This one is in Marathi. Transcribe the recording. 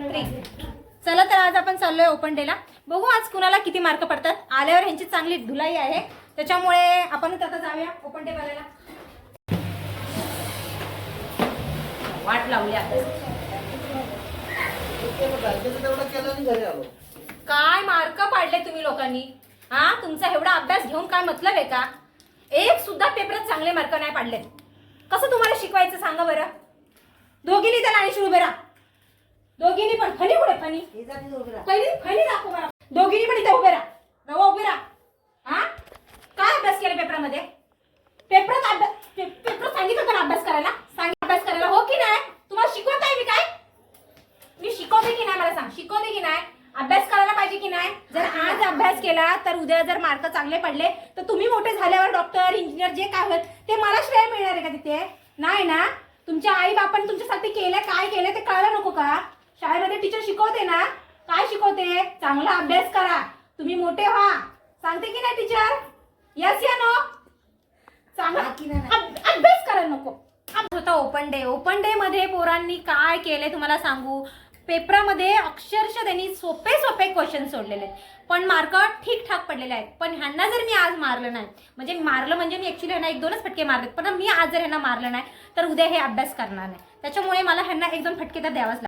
थ्री चला तर आज आपण चाललोय ओपन डेला बघू आज कुणाला किती मार्क पडतात. आल्यावर ह्यांची चांगली धुलाई आहे. त्याच्यामुळे आपण आता जाऊया ओपन डे बघायला वाट लावली आता. काय मार्क पाडले तुम्ही लोकांनी? हा? तुमचा एवढा अभ्यास घेऊन काय मतलब आहे का? एक सुद्धा पेपरात चांगले मार्क नाही पाडले कसं तुम्हाला शिकवायचं सांगा बरं? दोघींनी त्याला आणि उभे राहा. दोघींनी पण फणी पुढे फणी हे फणी दाखव मला. दोघींनी पण इथे उभे राहा. रवा उभे राहा. हा? काय अभ्यास केला पेपरामध्ये? पेपरात अभ्यास पेपर सांगितलं होतं ना अभ्यास करायला? सांग अभ्यास करायला. हो की नाही? तुम्हाला शिकवत आहे मी काय? मी शिकवते की नाही मला सांग. शिकवते की नाही? अभ्यास करायला पाहिजे की नाही? जर आज अभ्यास केला तर उद्या जर मार्क चांगले पडले तर तुम्ही मोठे झाल्यावर डॉक्टर इंजिनियर जे काय होत ते मला श्रेय मिळणार आहे का तिथे? नाही ना? तुमच्या आई बापाने तुमच्यासाठी केलं काय केलं ते कळलं नको का? टीचर शिकवते ना? काय शिकवते? चांगला अभ्यास करा. तुम्ही मोठे व्हा. सांगते की नाही टीचर यस या नो चांगला की नाही? अभ- अभ्यास करायला नको. होता ओपन डे ओपन डे मध्ये पोरांनी काय केलंय तुम्हाला सांगू? पेपरामध्ये अक्षरशः त्यांनी सोपे सोपे क्वेश्चन सोडलेले आहेत. पण मार्क ठीकठाक पडलेले आहेत. पण ह्यांना जर मी आज मारलं नाही म्हणजे मारलं म्हणजे मी ऍक्च्युली ह्यांना एक दोनच फटके मारलेत. पण मी आज जर ह्यांना मारलं नाही तर उद्या हे अभ्यास करणार नाही. त्याच्यामुळे मला ह्यांना एक दोन फटके तर द्यावाच लागतात